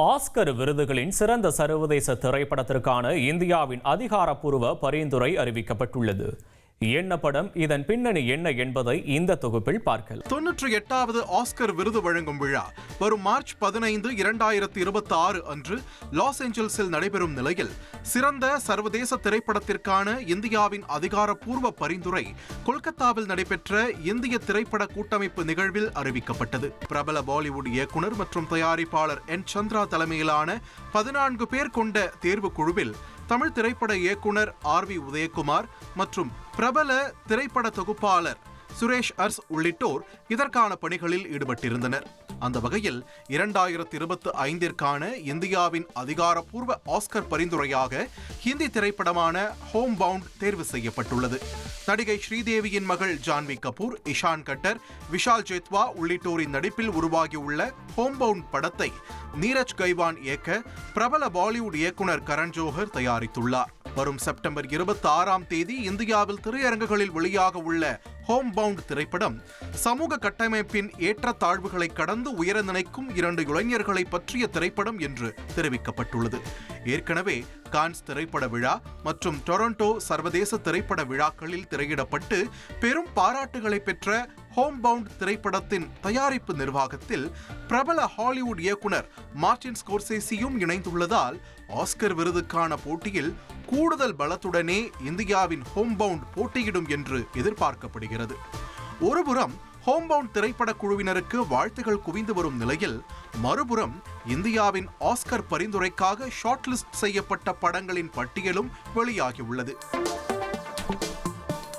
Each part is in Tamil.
ஆஸ்கர் விருதுகளின் சிறந்த சர்வதேச திரைப்படத்திற்கான இந்தியாவின் அதிகாரப்பூர்வ பரிந்துரை அறிவிக்கப்பட்டுள்ளது. என்ன படம்? இதன் பின்னணி என்ன என்பதை இந்த தொகுப்பில் பார்க்கலாம். தொன்னூற்றி எட்டாவது ஆஸ்கர் விருது வழங்கும் விழா வரும் மார்ச் பதினைந்து இரண்டாயிரத்தி இருபத்தி ஆறு அன்று லாஸ் ஏஞ்சல்ஸில் நடைபெறும் நிலையில் சிறந்த சர்வதேச திரைப்படத்திற்கான இந்தியாவின் அதிகாரப்பூர்வ பரிந்துரை கொல்கத்தாவில் நடைபெற்ற இந்திய திரைப்பட கூட்டமைப்பு நிகழ்வில் அறிவிக்கப்பட்டது. பிரபல பாலிவுட் இயக்குனர் மற்றும் தயாரிப்பாளர் என் சந்திரா தலைமையிலான பதினான்கு பேர் கொண்ட தேர்வு குழுவில் தமிழ் திரைப்பட இயக்குனர் ஆர் வி உதயகுமார் மற்றும் பிரபல திரைப்பட தொகுப்பாளர் சுரேஷ் அர்ஸ் உள்ளிட்டோர் இதற்கான பணிகளில் ஈடுபட்டிருந்தனர். அந்த வகையில் இரண்டாயிரத்தி இருபத்தி ஐந்திற்கான இந்தியாவின் அதிகாரப்பூர்வ ஆஸ்கர் பரிந்துரையாக ஹிந்தி திரைப்படமான ஹோம் பவுண்ட் தேர்வு செய்யப்பட்டுள்ளது. நடிகை ஸ்ரீதேவியின் மகள் ஜான்வி கபூர் இஷான் கட்டர் விஷால் ஜெத்வா உள்ளிட்டோரின் நடிப்பில் உருவாகியுள்ள ஹோம் பவுண்ட் படத்தை நீரஜ் கைவான் இயக்க பிரபல பாலிவுட் இயக்குனர் கரண் ஜோஹர் தயாரித்துள்ளார். வரும் செப்டம்பர் இருபத்தி ஆறாம் தேதி இந்தியாவில் திரையரங்குகளில் வெளியாக உள்ள ஹோம் பவுண்ட் திரைப்படம் சமூக கட்டமைப்பின் ஏற்றத்தாழ்வுகளை கடந்து உயர நினைக்கும் இரண்டு இளைஞர்களை பற்றிய திரைப்படம் என்று தெரிவிக்கப்பட்டுள்ளது. ஏற்கனவே கான்ஸ் திரைப்பட விழா மற்றும் டொரண்டோ சர்வதேச திரைப்பட விழாக்களில் திரையிடப்பட்டு பெரும் பாராட்டுகளை பெற்ற ஹோம் பவுண்ட் திரைப்படத்தின் தயாரிப்பு நிர்வாகத்தில் பிரபல ஹாலிவுட் இயக்குனர் மார்டின் ஸ்கோர்சேசியும் இணைந்துள்ளதால் ஆஸ்கர் விருதுக்கான போட்டியில் கூடுதல் பலத்துடனே இந்தியாவின் ஹோம் பவுண்ட் போட்டியிடும் என்று எதிர்பார்க்கப்படுகிறது. ஒருபுறம் ஹோம்பவுண்ட் திரைப்பட குழுவினருக்கு வாழ்த்துகள் குவிந்து வரும் நிலையில் மறுபுறம் இந்தியாவின் ஆஸ்கர் பரிந்துரைக்காக ஷார்ட் லிஸ்ட் செய்யப்பட்ட படங்களின் பட்டியலும் வெளியாகியுள்ளது.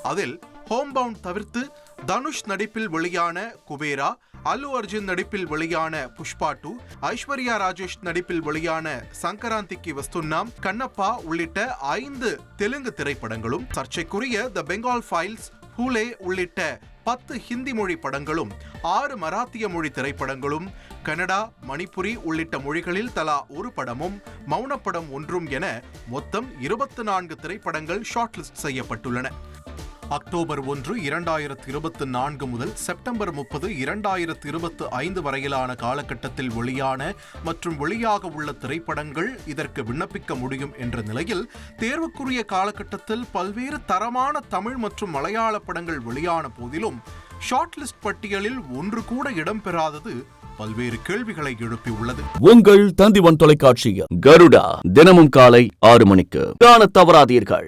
அதில் ஹோம்பவுண்ட் தவிர்த்து தனுஷ் நடிப்பில் வெளியான குபேரா அல்லு அர்ஜுன் நடிப்பில் வெளியான புஷ்பா டூ ஐஸ்வர்யா ராஜேஷ் நடிப்பில் வெளியான சங்கராந்திக்கு வஸ்துன்னாம் கண்ணப்பா உள்ளிட்ட ஐந்து தெலுங்கு திரைப்படங்களும் சர்ச்சைக்குரிய த பெங்கால் ஃபைல்ஸ் ஹூலே உள்ளிட்ட பத்து ஹிந்தி மொழி படங்களும் ஆறு மராத்திய மொழி திரைப்படங்களும் கனடா மணிப்புரி உள்ளிட்ட மொழிகளில் தலா ஒரு படமும் மௌனப்படம் ஒன்றும் என மொத்தம் இருபத்தி நான்கு திரைப்படங்கள் ஷார்ட்லிஸ்ட் செய்யப்பட்டுள்ளன. அக்டோபர் ஒன்று இரண்டாயிரத்து இருபத்தி நான்கு முதல் செப்டம்பர் முப்பது இரண்டாயிரத்து இருபத்தி ஐந்து வரையிலான காலகட்டத்தில் வெளியான மற்றும் வெளியாக உள்ள திரைப்படங்கள் இதற்கு விண்ணப்பிக்க முடியும் என்ற நிலையில் தேர்வுக்குரிய காலகட்டத்தில் பல்வேறு தரமான தமிழ் மற்றும் மலையாள படங்கள் வெளியான போதிலும் ஷார்ட் லிஸ்ட் பட்டியலில் ஒன்று கூட இடம்பெறாதது பல்வேறு கேள்விகளை எழுப்பியுள்ளது. உங்கள் தந்திவன் தொலைக்காட்சியில் கருடா தினமும் காலை ஆறு மணிக்கு. காண தவறாதீர்கள்.